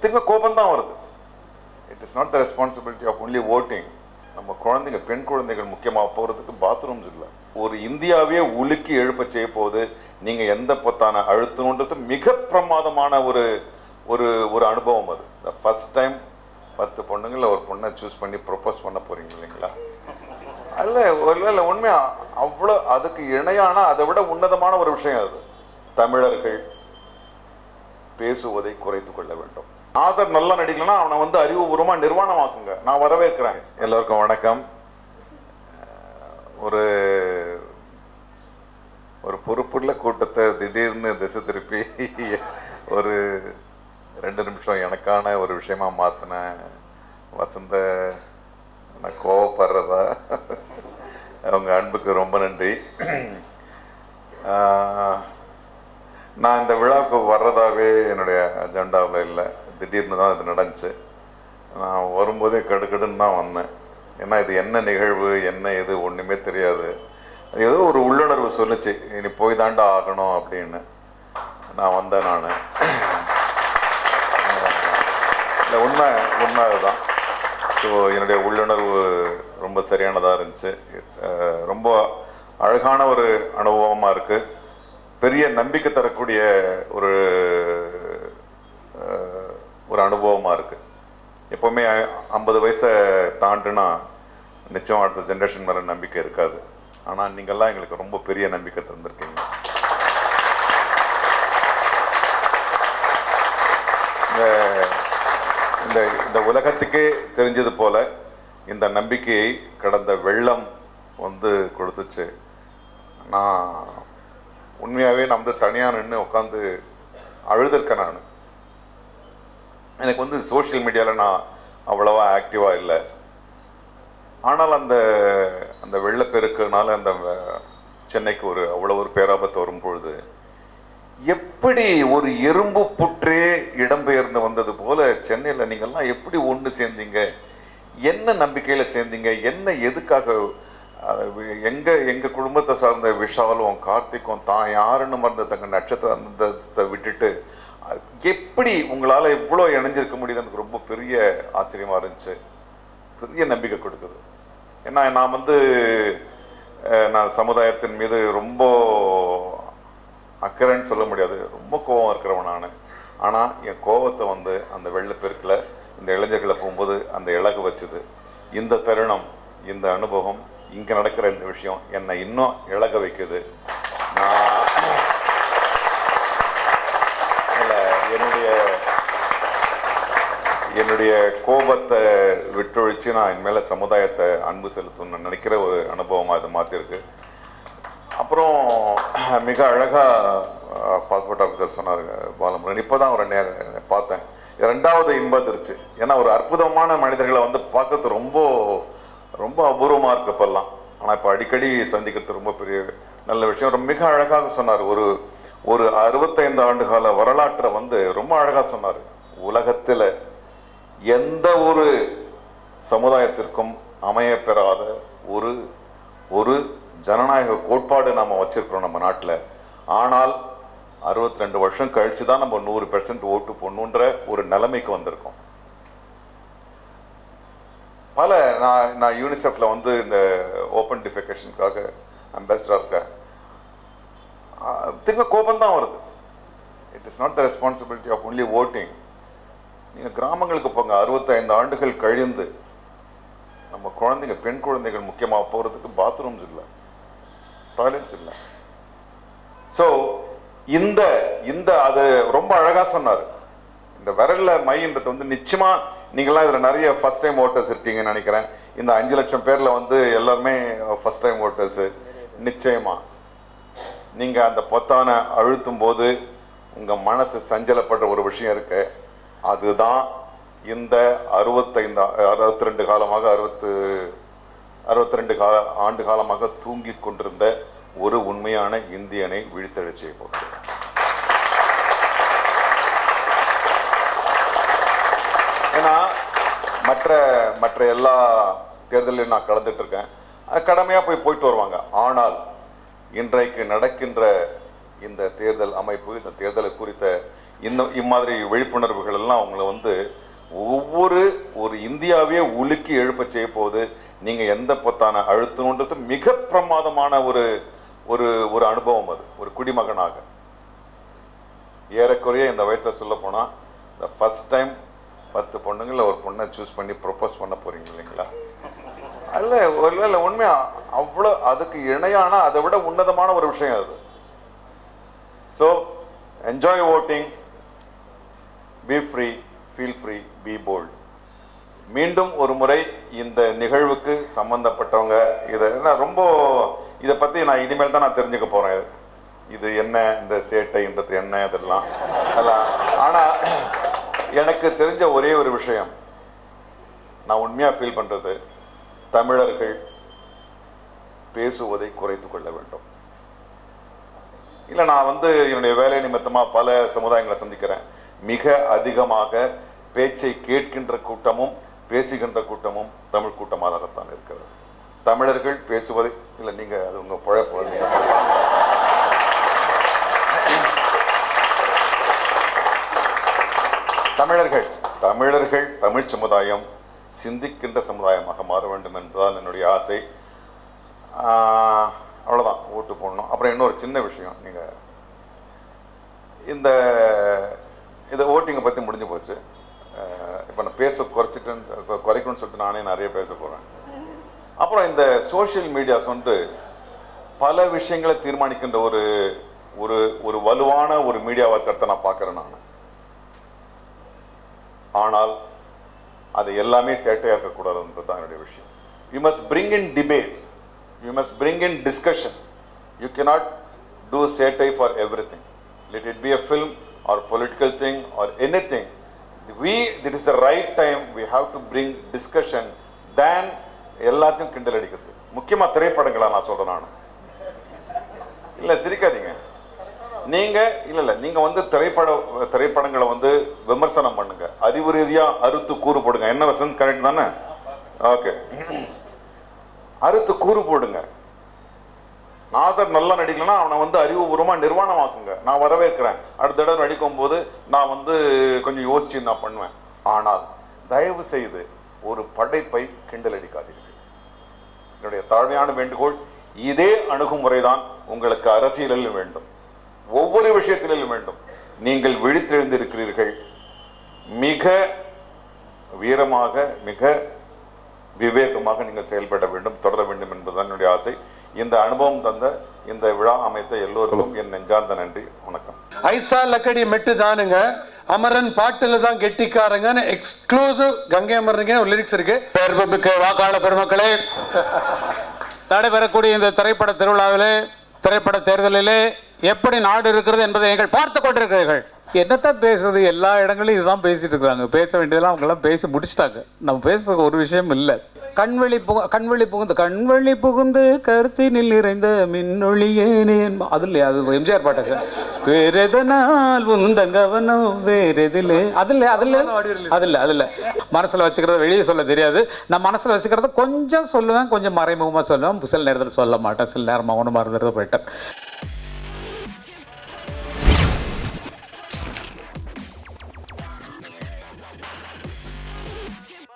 திரும்ப கோபம் தான் வருது. It is not the responsibility of only voting நம்ம குழந்தைங்க பெண் குழந்தைகள் முக்கியமாக போகிறதுக்கு பாத்ரூம்ஸ் இல்லை. ஒரு இந்தியாவே உலுக்கி எழுப்ப செய்ய போது நீங்கள் எந்த பொத்தான அழுத்தணுன்றது மிக பிரமாதமான ஒரு ஒரு ஒரு அனுபவம் அது. த ஃபஸ்ட் டைம் பத்து பொண்ணுங்களை ஒரு பொண்ணை சூஸ் பண்ணி ப்ரொப்போஸ் பண்ண போகிறீங்க இல்லைங்களா? அல்ல இல்லை உண்மையாக அவ்வளோ அதுக்கு இணையான அதை விட உன்னதமான ஒரு விஷயம் அது. தமிழர்கள் பேசுவதை குறைத்து கொள்ள வேண்டும். ஆதர் நல்லா நடிக்கலன்னா அவனை வந்து அறிவுபூர்வமா நிர்வாணமாக்குங்க. நான் வரவேற்கிறேன். எல்லோருக்கும் வணக்கம். ஒரு ஒரு பொறுப்புள்ள கூட்டத்தை திடீர்னு திசை திருப்பி ஒரு ரெண்டு நிமிஷம் எனக்கான ஒரு விஷயமா மாத்தின வசந்த நான் கோவப்படுறதா? அவங்க அன்புக்கு ரொம்ப நன்றி ஆஹ் நான் இந்த விழாவுக்கு வர்றதாவே என்னுடைய அஜெண்டாவில் இல்லை திடீர்னு தான் இது நடந்துச்சு நான் கடுக்கடுன்னு தான் வந்தேன். ஏன்னா இது என்ன நிகழ்வு என்ன இது ஒன்றுமே தெரியாது. ஏதோ ஒரு உள்ளுணர்வு சொல்லுச்சு இனி போய் தாண்டா ஆகணும் அப்படின்னு. நான் வந்தேன் நான். இல்லை உண்மை உண்மை அதுதான். ஸோ என்னுடைய உள்ளுணர்வு ரொம்ப சரியானதாக இருந்துச்சு. ரொம்ப அழகான ஒரு அனுபவமாக இருக்குது பெரிய நம்பிக்கை தரக்கூடிய ஒரு ஒரு அனுபவமாக இருக்குது எப்போவுமே ஐம்பது வயசை தாண்டுனா நிச்சயம் அடுத்த ஜென்ரேஷன் மேலே நம்பிக்கை இருக்காது. ஆனால் நீங்கள்லாம் எங்களுக்கு ரொம்ப பெரிய நம்பிக்கை தந்திருக்கீங்க. இந்த இந்த இந்த உலகத்துக்கே தெரிஞ்சது போல இந்த நம்பிக்கையை கடந்த வெள்ளம் வந்து கொடுத்துச்சு. நான் உண்மையாகவே நான் வந்து தனியாக நின்று உட்காந்து அழுதுருக்கேன் நான். எனக்கு வந்து சோஷியல் மீடியாவில் நான் அவ்வளோவா ஆக்டிவாக இல்லை. ஆனால் அந்த அந்த வெள்ளப்பெருக்குனால அந்த சென்னைக்கு ஒரு அவ்வளோ ஒரு பேராபத்து வரும்பொழுது எப்படி ஒரு எறும்பு புற்றே இடம்பெயர்ந்து வந்தது போல சென்னையில் நீங்கள்லாம் எப்படி ஒன்று சேர்ந்தீங்க? என்ன நம்பிக்கையில் சேர்ந்தீங்க? என்ன எதுக்காக எங்கள் எங்கள் குடும்பத்தை சார்ந்த விஷாலும் கார்த்திக்கும் தான் யாருன்னு மறந்த தங்க நட்சத்திர அந்தத்தை விட்டுட்டு எப்படி உங்களால் இவ்வளோ இணைஞ்சிருக்க முடியுது எனக்கு ரொம்ப பெரிய ஆச்சரியமா இருந்துச்சு. பெரிய நம்பிக்கை கொடுக்குது. ஏன்னா நான் வந்து நான் சமுதாயத்தின் மீது ரொம்ப அக்கறைன்னு சொல்ல முடியாது. ரொம்ப கோவம் இருக்கிறவன் நான். ஆனால் என் கோவத்தை வந்து அந்த வெள்ளப்பெருக்கில் இந்த இளைஞர்களை போகும்போது அந்த இலகு வச்சுது. இந்த தருணம் இந்த அனுபவம் இங்கே நடக்கிற இந்த விஷயம் என்னை இன்னும் இழக வைக்குது. நான் இல்லை என்னுடைய என்னுடைய கோபத்தை விட்டொழிச்சு நான் இனிமேல் மேலே சமுதாயத்தை அன்பு செலுத்தணும்னு நினைக்கிற ஒரு அனுபவமாக இது மாற்றிருக்கு அப்புறம் மிக அழகாக பாஸ்போர்ட் ஆஃபீஸர் சொன்னார் பாலமுருகன். இப்போ தான் ஒரு நேரம் பார்த்தேன். ரெண்டாவது இன்பத்திருச்சு ஏன்னா ஒரு அற்புதமான மனிதர்களை வந்து பார்க்கறது ரொம்ப ரொம்ப அபூர்வமாக இருக்கு இப்போல்லாம். ஆனால் இப்போ அடிக்கடி சந்திக்கிறது ரொம்ப பெரிய நல்ல விஷயம். ரொம்ப மிக அழகாக சொன்னார். ஒரு ஒரு அறுபத்தைந்து ஆண்டு கால வரலாற்றை வந்து ரொம்ப அழகாக சொன்னார். உலகத்தில் எந்த ஒரு சமுதாயத்திற்கும் அமைய பெறாத ஒரு ஒரு ஜனநாயக கோட்பாடு நாம் வச்சிருக்கிறோம் நம்ம நாட்டில். ஆனால் அறுபத்தி ரெண்டு வருஷம் கழிச்சு தான் நம்ம நூறு பெர்சன்ட் ஓட்டு பொண்ணுன்ற ஒரு நிலைமைக்கு வந்திருக்கோம். பல நான் நான் யூனிசெஃப்ல வந்து இந்த ஓப்பன் டிஃபிகேஷனுக்காக அம்பாசிடராக இருக்கேன். திரும்ப கோபம் தான் வருது. It is not the responsibility of only voting நீங்கள் கிராமங்களுக்கு போங்க அறுபத்தைந்து ஆண்டுகள் கழிந்து நம்ம குழந்தைங்க பெண் குழந்தைகள் முக்கியமாக போகிறதுக்கு பாத்ரூம்ஸ் இல்லை டாய்லெட்ஸ் இல்லை. ஸோ இந்த இந்த அது ரொம்ப அழகாக சொன்னார். இந்த விரலில் மைன்றது வந்து நிச்சயமாக நீங்களாம் இதில் நிறைய ஃபஸ்ட் டைம் ஓட்டர்ஸ் இருக்கீங்கன்னு நினைக்கிறேன். இந்த அஞ்சு லட்சம் பேரில் வந்து எல்லாருமே uh, ஃபஸ்ட் டைம் ஓட்டர்ஸு நிச்சயமாக நீங்கள் அந்த பொத்தானை அழுத்தும் போது உங்கள் மனசு சஞ்சலப்படுற ஒரு விஷயம் இருக்கு. அதுதான் இந்த அறுபத்தைந்து அறுபத்தி ரெண்டு காலமாக அறுபத்து அறுபத்தி ரெண்டு கால ஆண்டு காலமாக தூங்கி கொண்டிருந்த ஒரு உண்மையான இந்தியனை விழித்தெழச் செய்ய போகிறது ஏன்னா மற்ற மற்ற எல்லா தேர்தலையும் நான் கலந்துட்டு இருக்கேன் அது கடமையாக போய் போயிட்டு வருவாங்க. ஆனால் இன்றைக்கு நடக்கின்ற இந்த தேர்தல் அமைப்பு இந்த தேர்தலை குறித்த இந்த இம்மாதிரி விழிப்புணர்வுகள் எல்லாம் அவங்கள வந்து ஒவ்வொரு ஒரு இந்தியாவே உலுக்கி எழுப்ப செய்ய போகுது. நீங்கள் எந்த பொத்தான அழுத்தணுன்றது மிக பிரமாதமான ஒரு ஒரு ஒரு அனுபவம் அது. ஒரு குடிமகனாக. ஏறக்குறைய இந்த வயசில் சொல்ல போனால் இந்த ஃபஸ்ட் டைம் பத்து பொண்ணுங்களில் ஒரு பொண்ணை சூஸ் பண்ணி ப்ரொப்போஸ் பண்ண போகிறீங்க இல்லைங்களா? அல்ல ஒருவேளை உண்மையாக அவ்வளோ அதுக்கு இணையான அதை விட உன்னதமான ஒரு விஷயம் அது. So enjoy voting be free feel free be bold மீண்டும் ஒரு முறை இந்த நிகழ்வுக்கு சம்மந்தப்பட்டவங்க இதை நான் ரொம்ப இதை பற்றி நான் இனிமேல் தான் நான் தெரிஞ்சுக்க போகிறேன் இது என்ன இந்த சேட்டைன்றது என்ன இதெல்லாம். அதெல்லாம் ஆனால் எனக்கு தெரிஞ்ச ஒரே ஒரு விஷயம். நான் உண்மையாக ஃபீல் பண்ணுறது தமிழர்கள் பேசுவதை குறைத்து கொள்ள வேண்டும். இல்லை நான் வந்து என்னுடைய வேலை நிமித்தமாக பல சமுதாயங்களை சந்திக்கிறேன். மிக அதிகமாக பேச்சை கேட்கின்ற கூட்டமும் பேசுகின்ற கூட்டமும் தமிழ் கூட்டமாகத்தான் இருக்கிறது. தமிழர்கள் பேசுவதை இல்லை நீங்கள் அது உங்கள் பழப்பு தமிழர்கள் தமிழர்கள் தமிழ் சமுதாயம் சிந்திக்கின்ற சமுதாயமாக மாற வேண்டும் என்பதுதான் என்னுடைய ஆசை. அவ்வளோதான் ஓட்டு போடணும். அப்புறம் இன்னொரு சின்ன விஷயம் நீங்க இந்த இந்த ஓட்டிங்கை பற்றி முடிஞ்சு போச்சு. இப்போ நான் பேச குறைச்சிட்டு குறைக்கணும்னு சொல்லிட்டு நானே நிறைய பேச போகிறேன் அப்புறம் இந்த சோஷியல் மீடியாஸ் வந்துட்டு பல விஷயங்களை தீர்மானிக்கின்ற ஒரு ஒரு ஒரு வலுவான ஒரு மீடியாவாக வர்க்கத்தை நான் பார்க்குறேன் நான். ஆனால் அது எல்லாமே சேட்டையாக்கக்கூடாதுன்றது தான் என்னுடைய விஷயம். You must bring in debates you must bring in discussion you cannot do சேட்டை for everything let it be a film or political thing or anything we this is the right time we have to bring discussion then எல்லாத்தையும் கிண்டல் அடிக்கிறது. முக்கியமாக திரைப்படங்களா நான் சொல்கிறேன் நான். இல்லை சிரிக்காதீங்க. நீங்கள் இல்லை இல்லை நீங்கள் வந்து திரைப்பட திரைப்படங்களை வந்து விமர்சனம் பண்ணுங்க. அறிவு ரீதியாக அறுத்து கூறு போடுங்க. என்ன வசந்த்? கரெக்ட் தானே? ஓகே அறுத்து கூறு போடுங்க. நாசர் நல்லா நடிக்கலன்னா அவனை வந்து அறிவுபூர்வமாக நிர்வாணமாக்குங்க. நான் வரவேற்கிறேன். அடுத்த தடவை நடிக்கும் போது நான் வந்து கொஞ்சம் யோசிச்சு நான் பண்ணுவேன். ஆனால் தயவு செய்து ஒரு படைப்பை கிண்டல் அடிக்காதீர்கள். என்னுடைய தாழ்மையான வேண்டுகோள் இதே அணுகுமுறை தான் உங்களுக்கு அரசியலில் வேண்டும். ஒவ்வொரு விஷயத்திலும் வேண்டும். நீங்கள் விழித்தெழுந்திருக்கிறீர்கள். மிக வீரமாக மிக விவேகமாக நீங்கள் செயல்பட வேண்டும் தொடர வேண்டும் என்பதுதான் என்னுடைய ஆசை. இந்த அனுபவம் தந்த இந்த விழா அமைத்த எல்லோருக்கும் என் நெஞ்சார்ந்த நன்றி. வணக்கம். ஐசா லக்கடி மெட்டு தானுங்க. அமரன் பாட்டுல தான் கெட்டிக்காரங்கன்னு எக்ஸ்க்ளூசிவ் கங்கை அமரனுங்க ஒரு லிரிக்ஸ் இருக்கு. பேர்புக்கு வாக்காளர் பெருமக்களே நடைபெறக்கூடிய இந்த திரைப்பட திருவிழாவிலே திரைப்பட தேர்தலிலே எப்படி நாடு இருக்கிறது என்பதை நீங்கள் பார்த்து கொண்டிருக்கிறீர்கள். என்னத்தான் பேசுறது? எல்லா இடங்களையும் இதுதான் பேசிட்டு இருக்காங்க பேச வேண்டியதெல்லாம் அவங்க எல்லாம் பேசி முடிச்சிட்டாங்க. நம்ம பேசுறதுக்கு ஒரு விஷயம் இல்லை. கண்வெளி புகு கண்வெளி புகுந்து கண்வெளி புகுந்து கருத்தினில் நிறைந்த மின்னொழியேனே அது இல்லையா? அது எம்ஜிஆர் பாட்டு சார். வேற எதனால் உந்தன் கவனம் வேற எதில் அதில் அதில் அதில் அதில் மனசில் வச்சுக்கிறத வெளியே சொல்ல தெரியாது. நான் மனசில் வச்சுக்கிறத கொஞ்சம் சொல்லுவேன் கொஞ்சம் மறைமுகமாக சொல்லுவேன். சில நேரத்தில் சொல்ல மாட்டேன். சில நேரம் மௌனமாக இருந்தது பெட்டர்